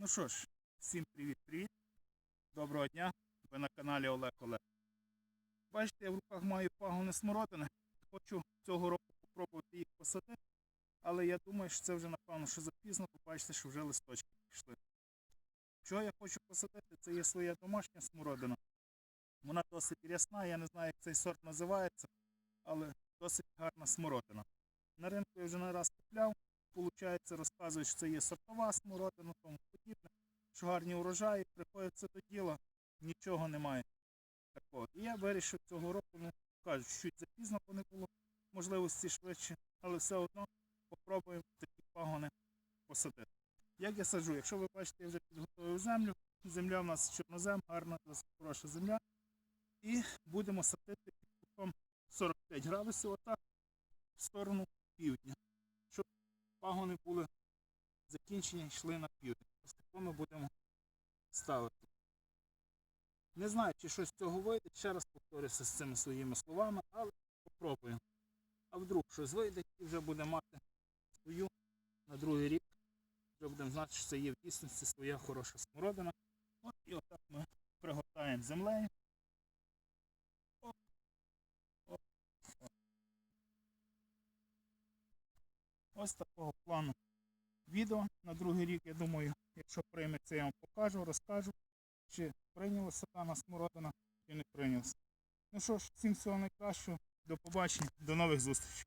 Ну що ж, всім привіт-привіт. Доброго дня. Ви на каналі Олег Олег. Бачите, я в руках маю пагони смородини. Хочу цього року спробувати їх посадити. Але я думаю, що це вже напевно що запізно, побачите, що вже листочки пішли. Що я хочу посадити, це є своя домашня смородина. Вона досить рясна, я не знаю, як цей сорт називається, але досить гарна смородина. На ринку я вже не раз купляв. Получається, розказують, що це є сортова смородина, тому подібне, що гарні урожаї, приходиться до діла, нічого немає такого. І я вирішив цього року, ну кажуть, чуть запізно, бо не було можливості швидше, але все одно попробуємо такі пагони посадити. Як я саджу? Якщо ви бачите, я вже підготовив землю. Земля в нас чорнозем, гарна, досить хороша земля. І будемо садити під кутом 45 градусів отак в сторону півдня. Пагони були закінчені, йшли на південь. Ось тако ми будемо ставити. Не знаю, чи щось з цього вийде, ще раз повторюся з цими своїми словами, але попробуємо. А вдруг щось вийде і вже буде мати свою на другий рік. Вже будемо знати, що це є в дійсності своя хороша смородина. От і отак ми пригортаємо землею. Ось такого плану відео на другий рік, я думаю, якщо прийметься, я вам покажу, розкажу, чи прийнялася дана смородина, чи не прийнялася. Ну що ж, всім всього найкращого, до побачення, до нових зустрічей.